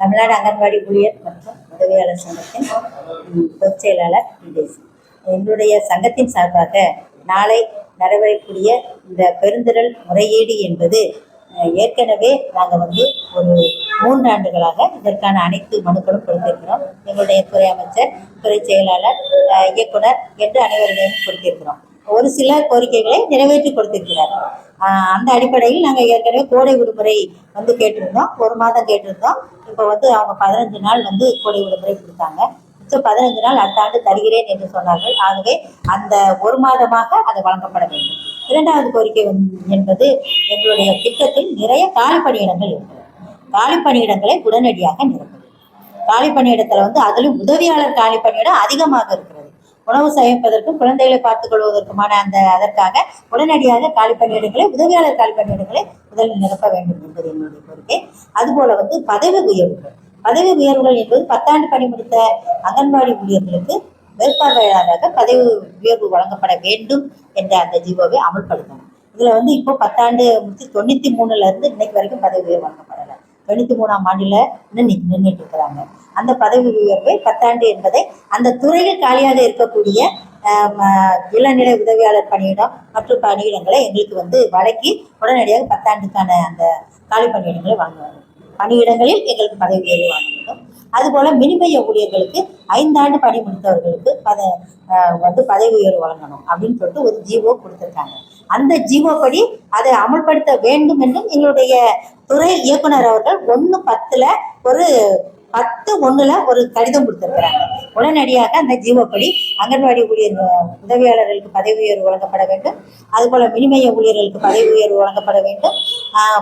தமிழ்நாடு அங்கன்வாடி ஊழியர் மற்றும் உதவியாளர் சங்கத்தின் பொதுச் செயலாளர் விஜய் எங்களுடைய சங்கத்தின் சார்பாக நாளை நடைபெறக்கூடிய இந்த பெருந்திரள் முறையீடு என்பது ஏற்கனவே நாங்கள் வந்து ஒரு மூன்று ஆண்டுகளாக இதற்கான அனைத்து மனுக்களும் கொடுத்திருக்கிறோம். எங்களுடைய துறை அமைச்சர் துறை செயலாளர் இயக்குனர் என்று அனைவருடையும் கொடுத்திருக்கிறோம். ஒரு சில கோரிக்கைகளை நிறைவேற்றி கொடுத்திருக்கிறார்கள் அந்த அடிப்படையில் நாங்கள் ஏற்கனவே கோடை விடுமுறை வந்து கேட்டிருந்தோம். ஒரு மாதம் கேட்டிருந்தோம். இப்போ வந்து அவங்க பதினஞ்சு நாள் வந்து கோடை விடுமுறை கொடுத்தாங்க. மிச்சம் பதினஞ்சு நாள் அடுத்த ஆண்டு தருகிறேன் என்று சொன்னார்கள். ஆகவே அந்த ஒரு மாதமாக அது வழங்கப்பட வேண்டும். இரண்டாவது கோரிக்கை என்பது எங்களுடைய திட்டத்தில் நிறைய காலி பணியிடங்கள் இருக்கிறது. காலி பணியிடங்களை உடனடியாக நிரப்ப காலி பணியிடத்தில் வந்து அதிலும் உதவியாளர் காலி பணியிடம் அதிகமாக இருக்கிறது. உணவு சமைப்பதற்கும் குழந்தைகளை பார்த்துக் கொள்வதற்குமான அந்த அதற்காக உடனடியாக காலி பணியிடங்களை உதவியாளர் காலி பணியிடங்களை முதலில் நிரப்ப வேண்டும் என்பது என்னுடைய கோரிக்கை. அதுபோல வந்து பதவி உயர்வுகள். பதவி உயர்வுகள் என்பது பத்தாண்டு பணி முடித்த அங்கன்வாடி ஊழியர்களுக்கு மேற்பார்வையாளராக பதவி உயர்வு வழங்கப்பட வேண்டும் என்ற அந்த ஜீவோவை அமல்படுத்தணும். இதுல வந்து இப்போ பத்தாண்டு முடிச்சு தொண்ணூத்தி மூணுல இருந்து இன்னைக்கு வரைக்கும் பதவி உயர்வு வழங்கப்படும் தொண்ணூத்தி மூணாம் ஆண்டுல நின்று நின்றுட்டு இருக்கிறாங்க அந்த பதவி உயர்வு பத்தாண்டு என்பதை அந்த துறையில் காலியாக இருக்கக்கூடிய இளநிலை உதவியாளர் பணியிடம் மற்றும் பணியிடங்களை எங்களுக்கு வந்து வழங்கி உடனடியாக பத்தாண்டுக்கான அந்த காலி பணியிடங்களை வழங்குவாங்க பணியிடங்களில் எங்களுக்கு பதவி உயர்வு வாங்க வேண்டும் அதுபோல மினிமய ஊழியர்களுக்கு ஐந்தாண்டு பணி முடித்தவர்களுக்கு பத வந்து பதவி உயர்வு வழங்கணும் அப்படின்னு சொல்லிட்டு ஒரு ஜீவோ கொடுத்துருக்காங்க. அந்த ஜீவோ படி அதை அமல்படுத்த வேண்டும் என்றும் எங்களுடைய துறை இயக்குனர் அவர்கள் ஒன்று பத்தில் ஒரு பத்து ஒண்ணுல ஒரு கடிதம் கொடுத்திருக்கிறாங்க. உடனடியாக அந்த ஜீவப்படி அங்கன்வாடி ஊழியர் உதவியாளர்களுக்கு பதவி உயர்வு வழங்கப்பட வேண்டும். அதுபோல் மினிமய ஊழியர்களுக்கு பதவி உயர்வு வழங்கப்பட வேண்டும்.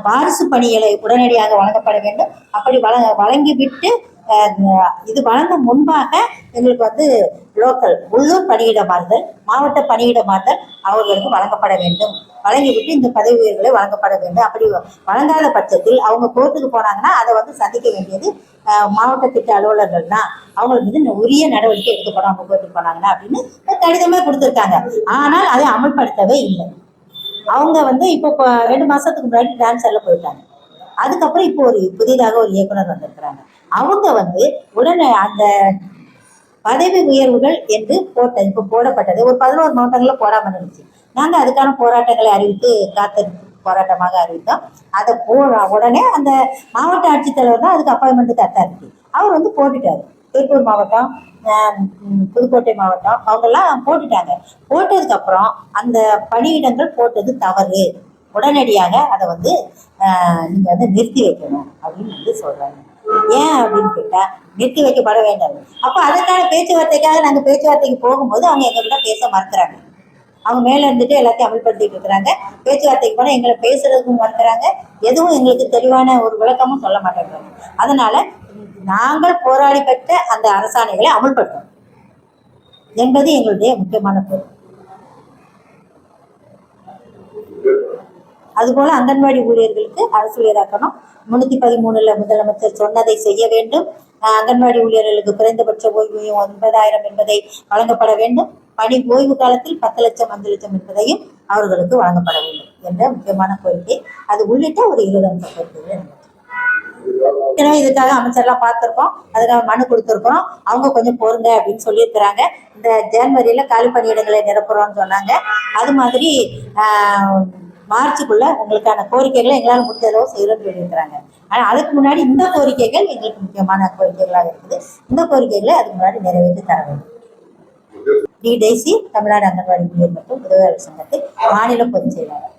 வாரிசு பணிகளை உடனடியாக வழங்கப்பட வேண்டும். அப்படி வழங்க வழங்கிவிட்டு இது வழங்க முன்பாக எங்களுக்கு வந்து லோக்கல் உள்ளூர் பணியிட மாறுதல் மாவட்ட பணியிட மாறுதல் அவர்களுக்கு வழங்கப்பட வேண்டும். வழங்கிவிட்டு இந்த பதவி உயர்வுகளை வழங்கப்பட வேண்டும். அப்படி வழங்காத பட்சத்தில் அவங்க கோர்ட்டுக்கு போனாங்கன்னா அதை வந்து சந்திக்க வேண்டியது மாவட்ட திட்ட அலுவலர்கள் தான் அவங்களுக்கு வந்து உரிய நடவடிக்கை எடுக்கப்படும். அவங்க கோர்ட்டுக்கு போனாங்கன்னா அப்படின்னு கடிதமே கொடுத்துருக்காங்க. ஆனால் அதை அமல்படுத்தவே இல்லை. அவங்க வந்து இப்போ ரெண்டு மாசத்துக்கு முன்னாடி டான்ஸர்ல போயிட்டாங்க. அதுக்கப்புறம் இப்போ ஒரு புதிதாக ஒரு இயக்குனர் வந்திருக்கிறாங்க. அவங்க வந்து உடனே அந்த பதவி உயர்வுகள் என்று போட்ட இப்போ போடப்பட்டது. ஒரு பதினோரு மாவட்டங்களில் போடாமல் இருந்துச்சு. நாங்கள் அதுக்கான போராட்டங்களை அறிவித்து காத்து போராட்டமாக அறிவித்தோம். அதை போ உடனே அந்த மாவட்ட ஆட்சித்தலைவர் தான் அதுக்கு அப்பாயின்மெண்ட் தத்தாருக்கு அவர் வந்து போட்டுட்டார். திருப்பூர் மாவட்டம் புதுக்கோட்டை மாவட்டம் அவங்கெல்லாம் போட்டுட்டாங்க. போட்டதுக்கப்புறம் அந்த பணியிடங்கள் போட்டது தவறு. உடனடியாக அதை வந்து நீங்கள் வந்து நிறுத்தி வைக்கணும் அப்படின்னு வந்து சொல்கிறாங்க ஏன் அப்படின்னு கேட்டால் நிறுத்தி வைக்கப்பட வேண்டாம். அப்போ அதற்கான பேச்சுவார்த்தைக்காக நாங்கள் பேச்சுவார்த்தைக்கு போகும்போது அவங்க எங்கள்கிட்ட பேச மறுக்கிறாங்க. அவங்க மேலே இருந்துட்டு எல்லாத்தையும் அமல்படுத்திட்டு இருக்கிறாங்க. பேச்சுவார்த்தைக்கு போனால் எங்களை பேசுறதுக்கும் மறுக்கிறாங்க. எதுவும் எங்களுக்கு தெளிவான ஒரு விளக்கமும் சொல்ல மாட்டேங்கிறாங்க. அதனால நாங்கள் போராடி பெற்ற அந்த அரசாணைகளை அமல்படுத்தணும். என்பது எங்களுடைய முக்கியமான பொருள் அதுபோல அங்கன்வாடி ஊழியர்களுக்கு அரசு ஊழியராக்கணும். முன்னூத்தி பதிமூணுல முதலமைச்சர் சொன்னதை செய்ய வேண்டும். அங்கன்வாடி ஊழியர்களுக்கு குறைந்தபட்ச ஓய்வூதியம் ஒன்பதாயிரம் என்பதை வழங்கப்பட வேண்டும். பணி ஓய்வு காலத்தில் பத்து லட்சம் அஞ்சு லட்சம் என்பதையும் அவர்களுக்கு வழங்கப்பட வேண்டும் என்ற முக்கியமான கோரிக்கை. அது உள்ளிட்ட ஒரு இருபது அம்ச கோரிக்கைகளை ஏற்கனவே இதுக்காக அமைச்சர்லாம் பார்த்துருக்கோம். அதுக்காக மனு கொடுத்துருக்குறோம். அவங்க கொஞ்சம் பொறுங்க அப்படின்னு சொல்லியிருக்கிறாங்க. இந்த ஜனவரியில காலி பணியிடங்களை நிரப்புறோம்னு சொன்னாங்க. அது மாதிரி ஆஹ், மார்ச்சுக்குள்ள உங்களுக்கான கோரிக்கைகளை எங்களால் முடிஞ்ச அளவு செய்யறோம்னு சொல்லியிருக்கிறாங்க. ஆனால் அதுக்கு முன்னாடி இந்த கோரிக்கைகள் எங்களுக்கு முக்கியமான கோரிக்கைகளாக இருக்குது. இந்த கோரிக்கைகளை அதுக்கு முன்னாடி நிறைவேற்றி தர வேண்டும். டி. டெய்சி தமிழ்நாடு அங்கன்வாடி ஊழியர் மற்றும் உதவியாளர் சங்கத்தில் மாநில பொதுச் செயலாளர்.